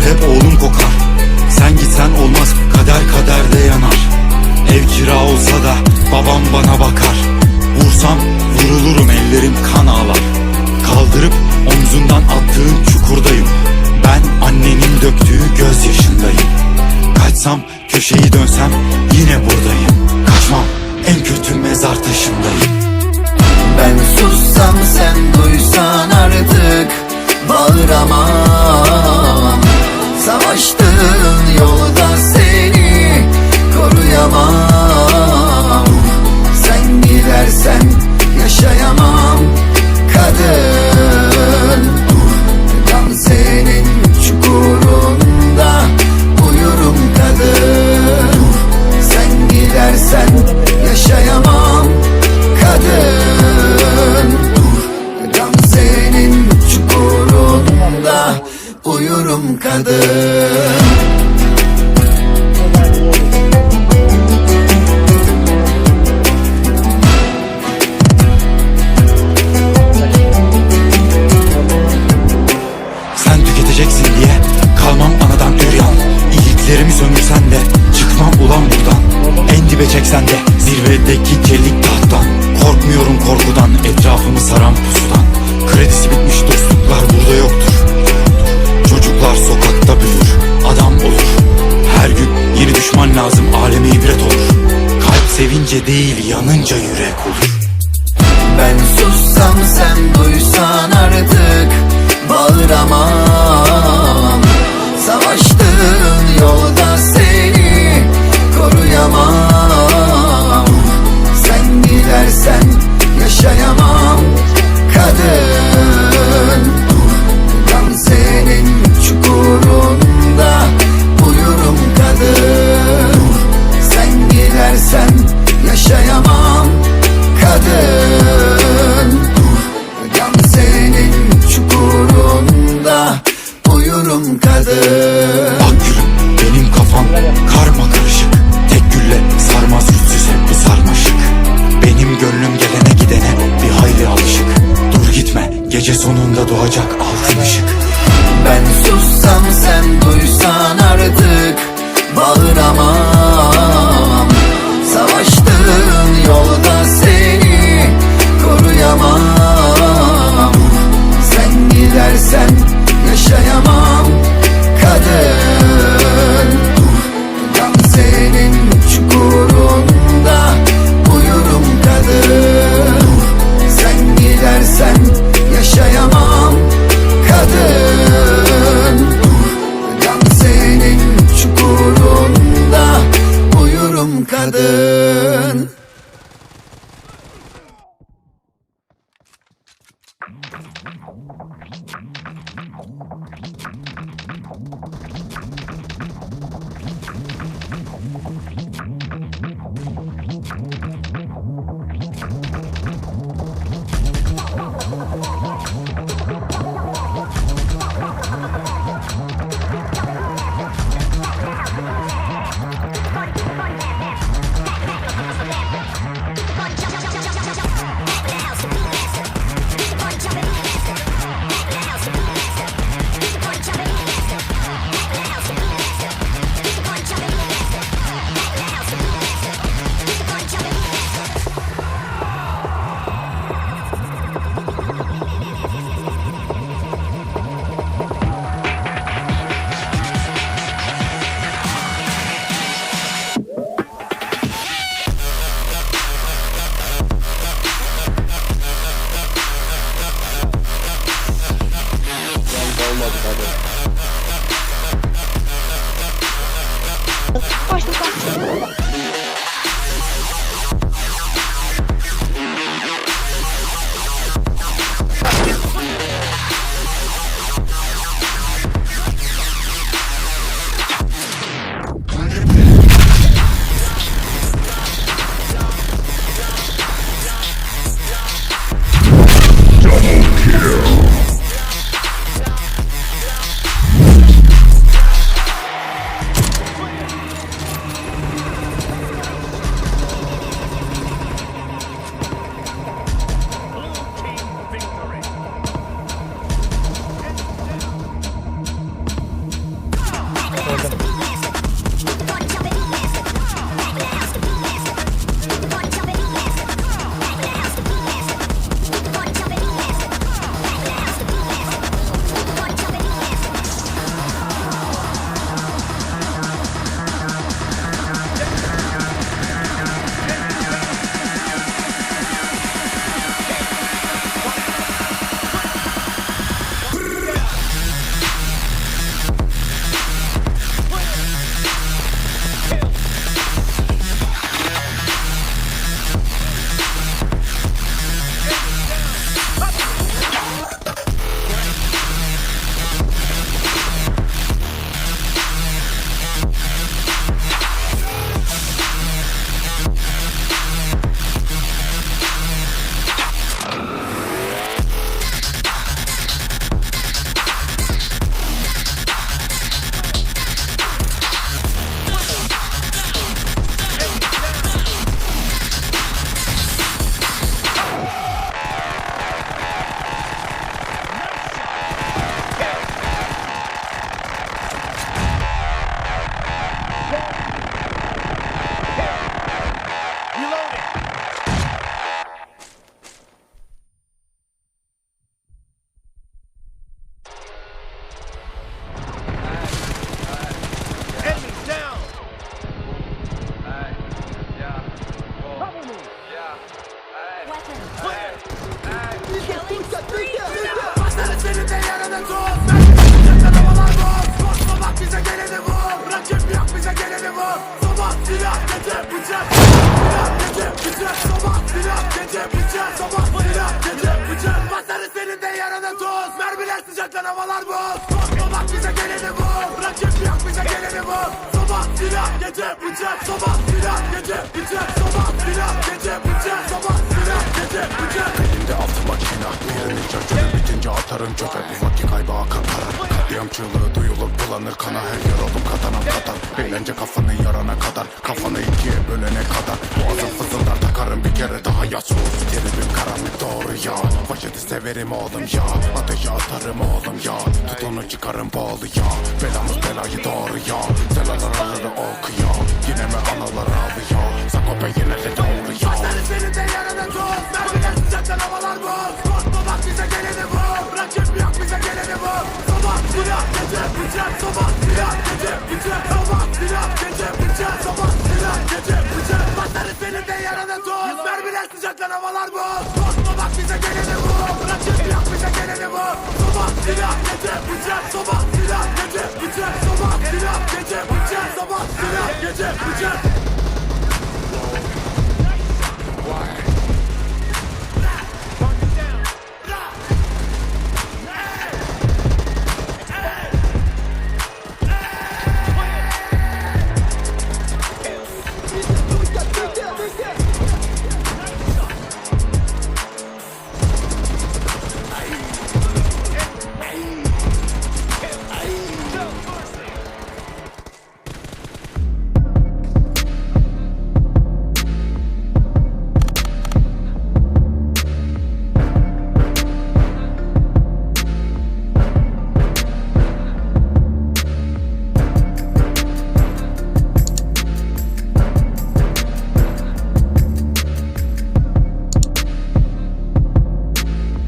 mahşer hep oğlum kokar. Sen gitsen olmaz kader kaderde yanar. Ev kira olsa da babam bana bakar. Vursam vurulurum ellerim kan ağlar. Kaldırıp omzundan attığın çukurdayım. Ben annenin döktüğü gözyaşındayım. Kaçsam köşeyi dönsem yine buradayım. Kaçmam en kötü mezar taşındayım. Ben sussam sen duysan artık Bağıramam Savaştığın yolda seni koruyamam dibe çeksen de zirvedeki çelik tahttan Korkmuyorum korkudan etrafımı saran pusudan. Kredisi bitmiş dostluklar burada yoktur. Çocuklar sokakta büyür adam olur. Her gün yeni düşman lazım aleme ibret olur. Kalp sevince değil yanınca yürek olur gece sonunda doğacak altın Mm-hmm. sıcaktan havalar boz Korkmamak bize geleni vur Rakip yak bize geleni vur Sabah silah gece bıçak Sabah silah gece bıçak Sabah silah gece bıçak Sabah bıçak Elimde altı makina Birinin çöpçülü bitince atarım çöpe. Bir vakit kaybı akar para Katliam çığlığı duyulur bulanır kana. Her yer oldum katanam katan. Eğlence kafanı yarana kadar. Kafanı ikiye bölene kadar. Boğazım fızıldar takarım bir kere daha. Yaç vur Tribim karanlık. Doğru ya. Vahşeti severim oğlum ya. Ateşe atarım oğlum ya. Tutunu çıkarım boğulu ya. Belamız belayı doğru ya. Selalar alırı oku ya. Yine mi analar ağlıyor Sakope yine de doğru ya. Başları senin de yanına tut Mermiler sıcaktan havalar bul Bırak bize geleni vur Rakip yok bize geleni vur Sabah silah gece bitir Sabah silah gece bitir Sabah silah gece bitir Sabah silah gece bitir Başları senin de yarana tuz Mermiler sıcaklar havalar boz Korkma bak bize geleni vur Rakip yok bize geleni vur Sabah silah gece bitir Sabah silah gece bitir Sabah silah gece bitir Sabah silah gece bitir